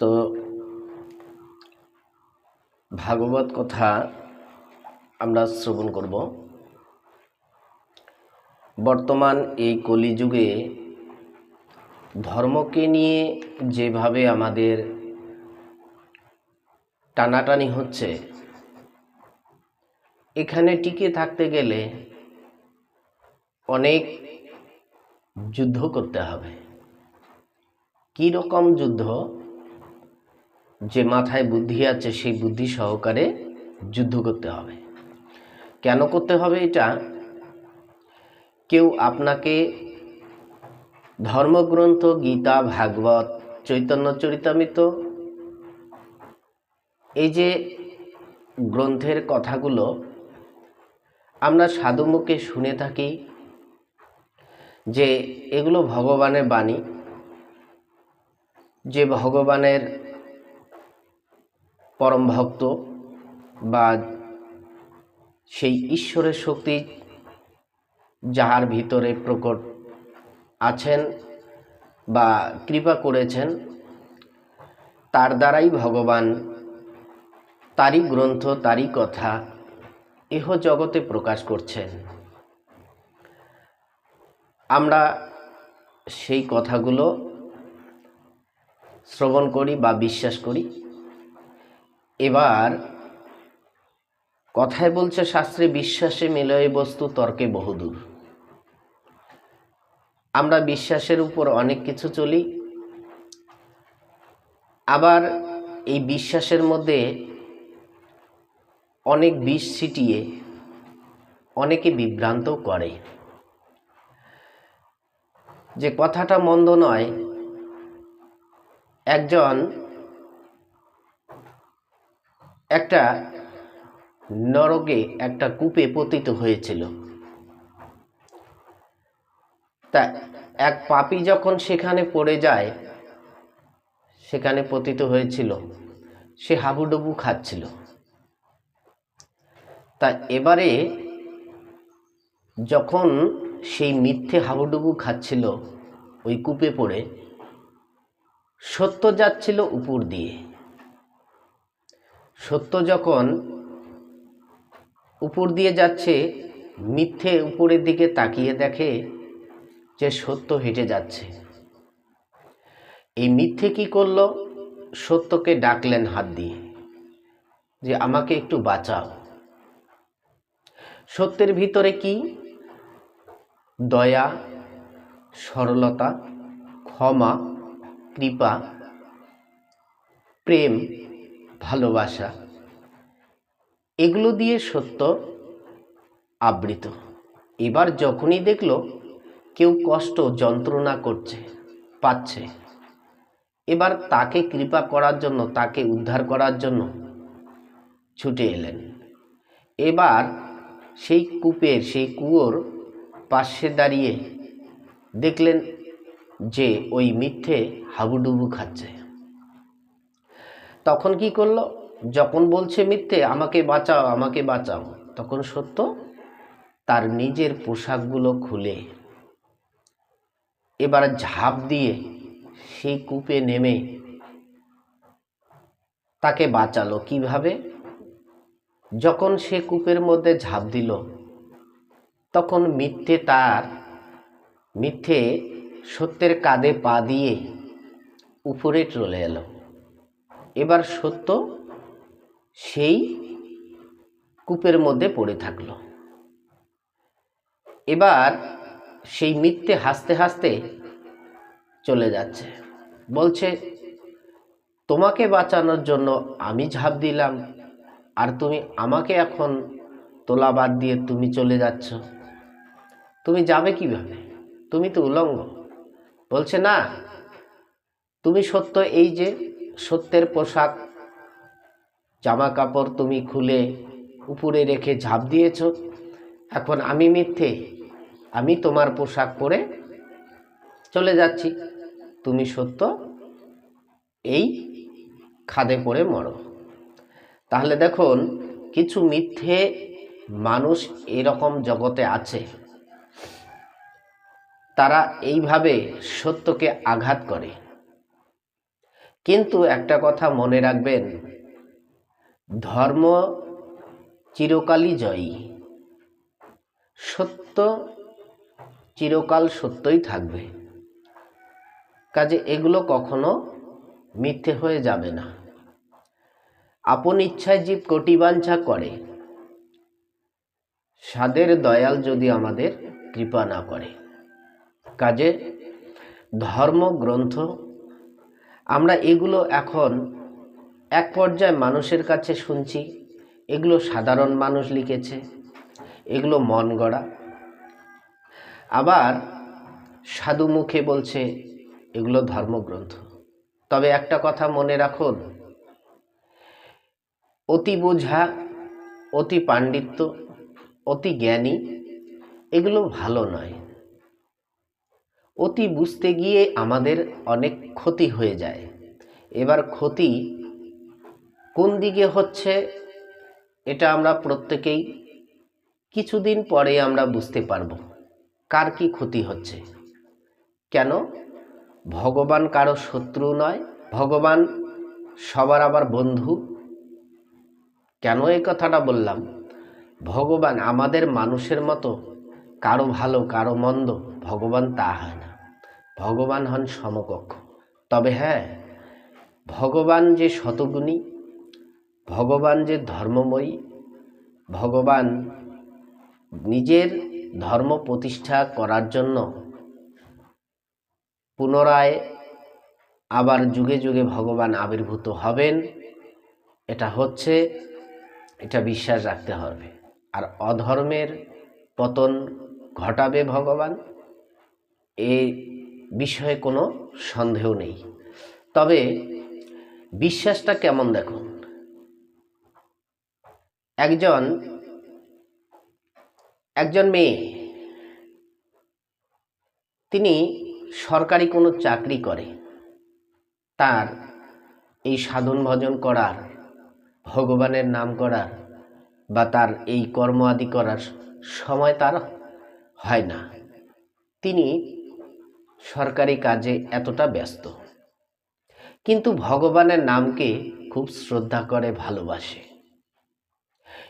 তো ভাগবত কথা আমরা শ্রবণ করব। বর্তমান এই কলিযুগে ধর্মকে নিয়ে যেভাবে আমাদের টানাটানি হচ্ছে, এখানে টিকে থাকতে গেলে অনেক যুদ্ধ করতে হবে। কী রকম যুদ্ধ? যে মাথায় বুদ্ধি আছে, সেই বুদ্ধি সহকারে যুদ্ধ করতে হবে। কেন করতে হবে এটা? কেউ আপনাকে ধর্মগ্রন্থ, গীতা, ভাগবত, চৈতন্য চরিতামিত, এই যে গ্রন্থের কথাগুলো আমরা সাধুমুখে শুনে থাকি যে এগুলো ভগবানের বাণী, যে ভগবানের পরম ভক্ত বা সেই ঈশ্বরের শক্তি যাহার ভিতরে প্রকট আছেন বা কৃপা করেছেন, তার দ্বারাই ভগবান তারই গ্রন্থ, তারই কথা এহ জগতে প্রকাশ করছেন। আমরা সেই কথাগুলো শ্রবণ করি বা বিশ্বাস করি। এবার কথায় বলছে, শাস্ত্রে বিশ্বাসে মিলয় বস্তু, তর্কে বহুদূর। আমরা বিশ্বাসের উপর অনেক কিছু চলি। আবার এই বিশ্বাসের মধ্যে অনেক বিষ ছিটিয়ে অনেকে বিভ্রান্ত করে। যে কথাটা মন্দ নয়, একজন একটা নরকে একটা কূপে পতিত হয়েছিল। তা এক পাপি যখন সেখানে পড়ে যায়, সেখানে পতিত হয়েছিল। সে হাবুডুবু খাচ্ছিল। তা এবারে যখন সেই মিথ্যে হাবুডুবু খাচ্ছিল ওই কূপে পড়ে, সত্য যাচ্ছিল উপর দিয়ে। সত্য যখন উপর দিয়ে যাচ্ছে, মিথ্যে উপরের দিকে তাকিয়ে দেখে যে সত্য হেঁটে যাচ্ছে। এই মিথ্যে কি করল? সত্যকে ডাকলেন হাত দিয়ে যে, আমাকে একটু বাঁচাও। সত্যের ভিতরে কি? দয়া, সরলতা, ক্ষমা, কৃপা, প্রেম ভালোবাসা, এগুলো দিয়ে সত্য আবৃত। এবার যখনই দেখল কেউ কষ্ট, যন্ত্রণা করছে, পাচ্ছে, এবার তাকে কৃপা করার জন্য, তাকে উদ্ধার করার জন্য ছুটে এলেন। এবার সেই কূপের, সেই কুয়োর পাশে দাঁড়িয়ে দেখলেন যে ওই মিথ্যে হাবুডুবু খাচ্ছে। তখন কি করল? যখন বলছে মিথ্যে, আমাকে বাঁচাও আমাকে বাঁচাও। তখন সত্য, তার নিজের পোশাকগুলো খুলে, এবার ঝাঁপ দিয়ে সেই কূপে নেমে তাকে বাঁচালো কীভাবে? যখন সে কূপের মধ্যে ঝাঁপ দিল, তখন মিথ্যে তার, মিথ্যে সত্যের কাঁধে পা দিয়ে উপরে চলে এলো। এবার সত্য সেই কূপের মধ্যে পড়ে থাকল। এবার সেই মিথ্যে হাসতে হাসতে চলে যাচ্ছে। বলছে, তোমাকে বাঁচানোর জন্য আমি ঝাঁপ দিলাম, আর তুমি আমাকে এখন তোলা বাদ দিয়ে তুমি চলে যাচ্ছ। তুমি যাবে কীভাবে? তুমি তো উলঙ্গ। বলছে, না, তুমি সত্য এই যে সত্যের পোশাক। জামা কাপড় তুমি খুলে উপরে রেখে ঝাঁপ দিয়েছ। এখন আমি মিথ্যে। আমি তোমার পোশাক পরে চলে যাচ্ছি। তুমি সত্য। এই খাদে পড়ে মরো। তাহলে দেখুন, কিছু মিথ্যে মানুষ এরকম জগতে আছে। তারা এইভাবে সত্যকে আঘাত করে। কিন্তু একটা কথা মনে রাখবেন, ধর্ম চিরকালই জয়ী। সত্য চিরকাল সত্যই থাকবে। কাজে এগুলো কখনো মিথ্যে হয়ে যাবে না। আপন ইচ্ছায় জীব কোটিবাঞ্ছা করে। সাদের দয়াল যদি আমাদের কৃপা না করে। কাজে ধর্মগ্রন্থ আমরা এগুলো এখন এক পর্যায়ে মানুষের কাছে শুনছি, এগুলো সাধারণ মানুষ লিখেছে, এগুলো মন গড়া। আবার সাধু মুখে বলছে, এগুলো ধর্মগ্রন্থ। তবে একটা কথা মনে রাখুন, অতি বোঝা, অতি পাণ্ডিত্য, অতি জ্ঞানী, এগুলো ভালো নয়। অতি বুঝতে গিয়ে আমাদের অনেক ক্ষতি হয়ে যায়। এবার ক্ষতি কোন দিকে হচ্ছে, এটা আমরা প্রত্যেকেই কিছুদিন পরে আমরা বুঝতে পারব, কার কি ক্ষতি হচ্ছে। কেন? ভগবান কারও শত্রু নয়, ভগবান সবার আবার বন্ধু। কেন এই কথাটা বললাম? ভগবান আমাদের মানুষের মতো, কারও ভালো, কারও মন্দ, ভগবান তা হয় না ভগবান হন সমকক্ষ। তবে হ্যাঁ ভগবান যে শতগুণী, ভগবান যে ধর্মময়ী, ভগবান নিজের ধর্ম প্রতিষ্ঠা করার জন্য পুনরায় আবার যুগে যুগে ভগবান আবির্ভূত হবেন, এটা হচ্ছে, এটা বিশ্বাস রাখতে হবে। আর অধর্মের পতন ঘটাবে ভগবান এই বিষয়ে কোনো সন্দেহ নেই। তবে বিশ্বাসটা কেমন দেখুন? একজন একজন মেয়ে, তিনি সরকারি কোনো চাকরি করে। তার এই সাধন ভজন করার, ভগবানের নাম করার বা তার এই কর্ম আদি করার সময় তার হয় না। তিনি সরকারি কাজে এতটা ব্যস্ত। কিন্তু ভগবানের নামকে খুব শ্রদ্ধা করে ভালোবাসে।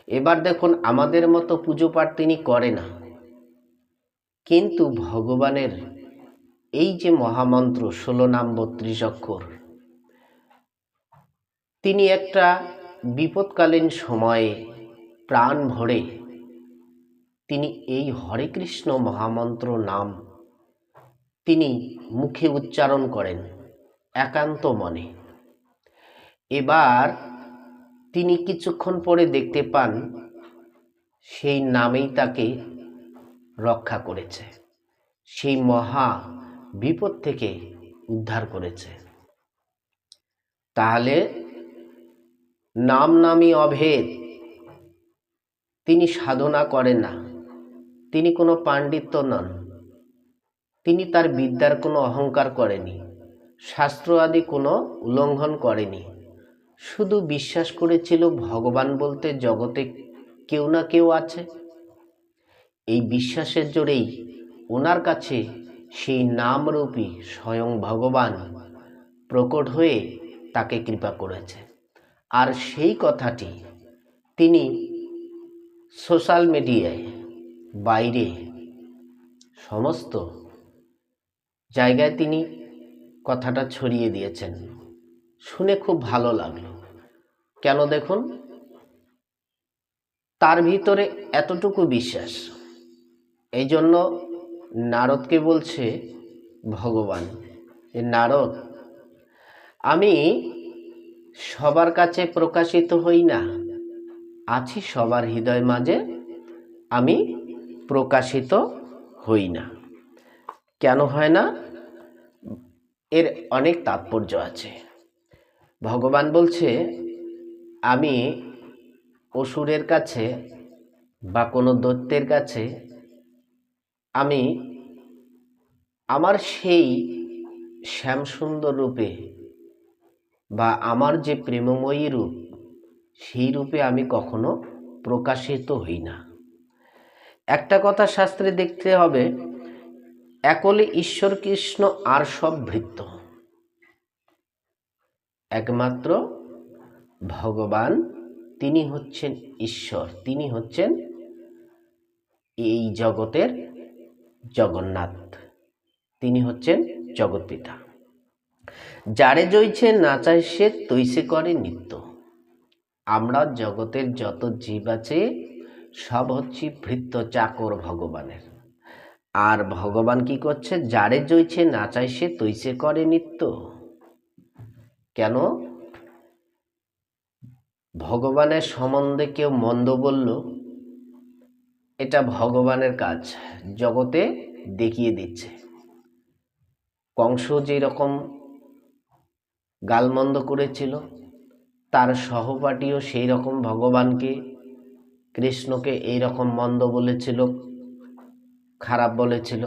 এবার দেখুন আমাদের মতো পুজো পাঠ তিনি করে না। কিন্তু ভগবানের এই যে মহামন্ত্র ষোলো নাম বত্রিশ অক্ষর তিনি একটা বিপদকালীন সময়ে প্রাণ ভরে তিনি এই হরে কৃষ্ণ মহামন্ত্র নাম তিনি মুখে উচ্চারণ করেন, একান্ত মনে। এবার তিনি কিছুক্ষণ পরে দেখতে পান, সেই নামেই তাকে রক্ষা করেছে। সেই মহা বিপদ থেকে উদ্ধার করেছে। তাহলে নাম নামই অভেদ তিনি সাধনা করেন না। তিনি কোনো পাণ্ডিত্য নন। তিনি তার বিদ্যার কোনো অহংকার করেনি, শাস্ত্র আদি কোনো উল্লঙ্ঘন করেনি। শুধু বিশ্বাস করেছিল ভগবান বলতে জগতে কেউ না কেউ আছে। এই বিশ্বাসের জোরেই ওনার কাছে সেই নামরূপী স্বয়ং ভগবান প্রকট হয়ে তাকে কৃপা করেছে। আর সেই কথাটি তিনি সোশ্যাল মিডিয়ায় বাইরে সমস্ত জায়গায় তিনি কথাটা ছড়িয়ে দিয়েছেন। শুনে খুব ভালো লাগল। কেন দেখুন? তার ভিতরে এতটুকু বিশ্বাস। এই জন্য নারদকে বলছে, ভগবান যে নারদ, আমি সবার কাছে প্রকাশিত হই না। আছি সবার হৃদয় মাঝে, আমি প্রকাশিত হই না। কেন হয় না? এর অনেক তাৎপর্য আছে। ভগবান বলছে, আমি অসুরের কাছে বা কোনো দৈত্যের কাছে, আমি আমার সেই শ্যামসুন্দর রূপে বা আমার যে প্রেমময়ী রূপ, সেই রূপে আমি কখনো প্রকাশিত হই না। একটা কথা শাস্ত্রে দেখতে হবে একলে ঈশ্বর কৃষ্ণ আর সব ভৃত্য। একমাত্র ভগবান, তিনি হচ্ছেন ঈশ্বর, তিনি হচ্ছেন এই জগতের জগন্নাথ, তিনি হচ্ছেন জগৎপিতা। যারে জইছে নাচায় সে, তৈসে করে নিত্য। আমরা জগতের যত জীব আছে, সব হচ্ছে ভৃত্য চাকর ভগবানের। আর ভগবান কি করছে? যারে জইছে নাচায় সে তৈসে করে নিত্য। কেন? ভগবানের সম্বন্ধে কেউ মন্দ বলল, এটা ভগবানের কাজ, জগতে দেখিয়ে দিচ্ছে। কংস যেরকম গালমন্দ করেছিল, তার সহপাঠীও সেই রকম ভগবানকে, কৃষ্ণকে এই রকম মন্দ বলেছিল। খারাপ বলেছিল।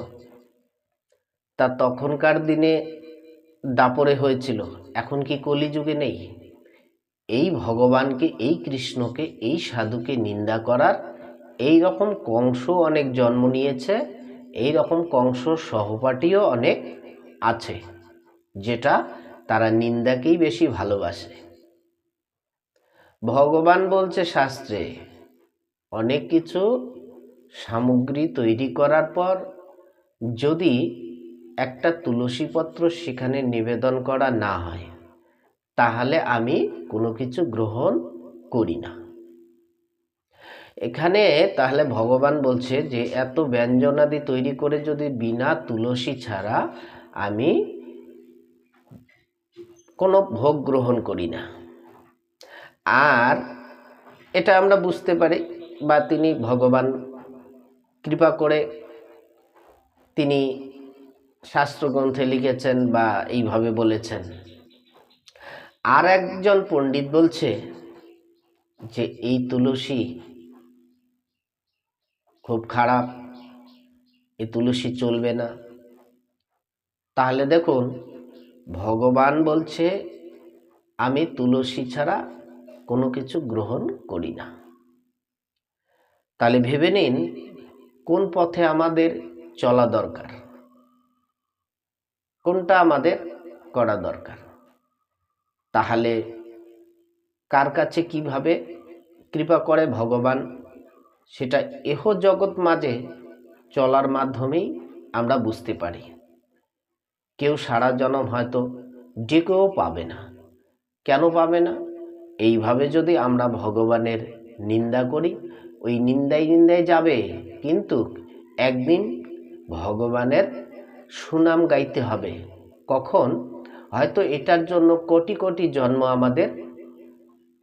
তা তখনকার দিনে দাপরে হয়েছিল। এখন কি কলিযুগে নেই? এই ভগবানকে, এই কৃষ্ণকে, এই সাধুকে নিন্দা করার এই রকম কংস অনেক জন্ম নিয়েছে, এই রকম কংস সহপাঠীও অনেক আছে, যেটা তারা নিন্দাকেই বেশি ভালোবাসে। ভগবান বলছে, শাস্ত্রে অনেক কিছু সামগ্রী তৈরি করার পর যদি একটা তুলসীপত্র সেখানে নিবেদন করা না হয়, তাহলে আমি কোনো কিছু গ্রহণ করি না। এখানে তাহলে ভগবান বলছে যে, এত ব্যঞ্জনাদি তৈরি করে যদি বিনা তুলসী ছাড়া আমি কোনো ভোগ গ্রহণ করি না। আর এটা আমরা বুঝতে পারি বা তিনি ভগবান কৃপা করে তিনি শাস্ত্রগ্রন্থে লিখেছেন বা এইভাবে বলেছেন। আর একজন পণ্ডিত বলছে যে, এই তুলসী খুব খারাপ এই তুলসী চলবে না। তাহলে দেখুন, ভগবান বলছে, আমি তুলসী ছাড়া কোনো কিছু গ্রহণ করি না। তাহলে ভেবে নিন কোন পথে আমাদের চলা দরকার? কোনটা আমাদের করা দরকার? তাহলে কার কাছে কীভাবে কৃপা করে ভগবান, সেটা এহ জগৎ মাঝে চলার মাধ্যমেই আমরা বুঝতে পারি। কেউ সারা জনম হয়তো কেউ পাবে না। কেন পাবে না? এইভাবে যদি আমরা ভগবানের নিন্দা করি, ওই নিন্দায় নিন্দায় যাবে কিন্তু একদিন ভগবানের সুনাম গাইতে হবে। কখন? হয়তো এটার জন্য কোটি কোটি জন্ম আমাদের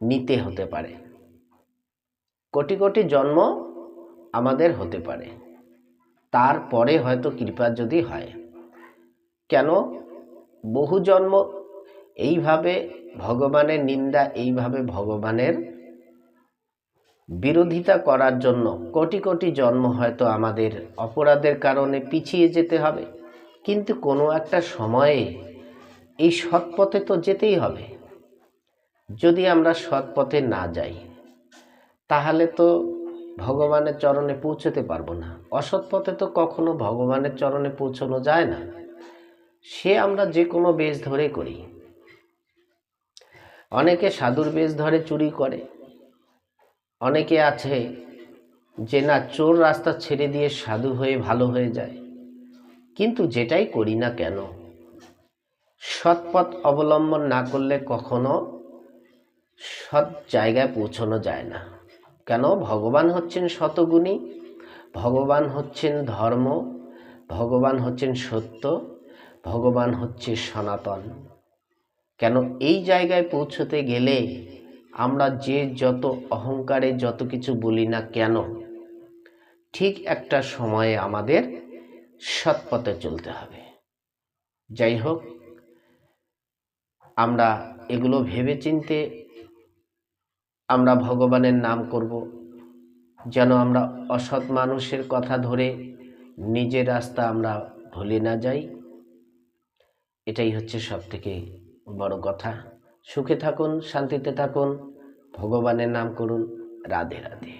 নিতে হতে পারে। কোটি কোটি জন্ম আমাদের হতে পারে। তারপরে হয়তো কৃপা যদি হয়। কেন? বহু জন্ম এইভাবে ভগবানের নিন্দা, এইভাবে ভগবানের বিরোধিতা করার জন্য কোটি কোটি জন্ম হয়তো আমাদের অপরাধের কারণে পিছিয়ে যেতে হবে। কিন্তু কোনো একটা সময়ে এই সৎপথে তো যেতেই হবে। যদি আমরা সৎপথে না যাই, তাহলে তো ভগবানের চরণে পৌঁছতে পারব না। অসৎ পথে তো কখনো ভগবানের চরণে পৌঁছানো যায় না। সে আমরা যে কোনো বেশ ধরে করি। অনেকে সাধুর বেশ ধরে চুরি করে। অনেকে আছে যে না, চোর রাস্তা ছেড়ে দিয়ে সাধু হয়ে ভালো হয়ে যায়। কিন্তু যেটাই করি না কেন, সৎপথ অবলম্বন না করলে কখনো সৎ জায়গায় পৌঁছানো যায় না। কেন? ভগবান হচ্ছেন শতগুণী, ভগবান হচ্ছেন ধর্ম, ভগবান হচ্ছেন সত্য, ভগবান হচ্ছে সনাতন। কেন? এই জায়গায় পৌঁছতে গেলে আমরা যে যত অহংকারে যত কিছু বলি না কেন, ঠিক একটা সময়ে আমাদের সৎপথে চলতে হবে। যাই হোক, আমরা এগুলো ভেবে চিনতে আমরা ভগবানের নাম করব, যেন আমরা অসৎ মানুষের কথা ধরে নিজের রাস্তা আমরা ভুলে না যাই। এটাই হচ্ছে সবথেকে বড় কথা। সুখে থাকুন শান্তিতে থাকুন ভগবানের নাম করুন রাধে রাধে।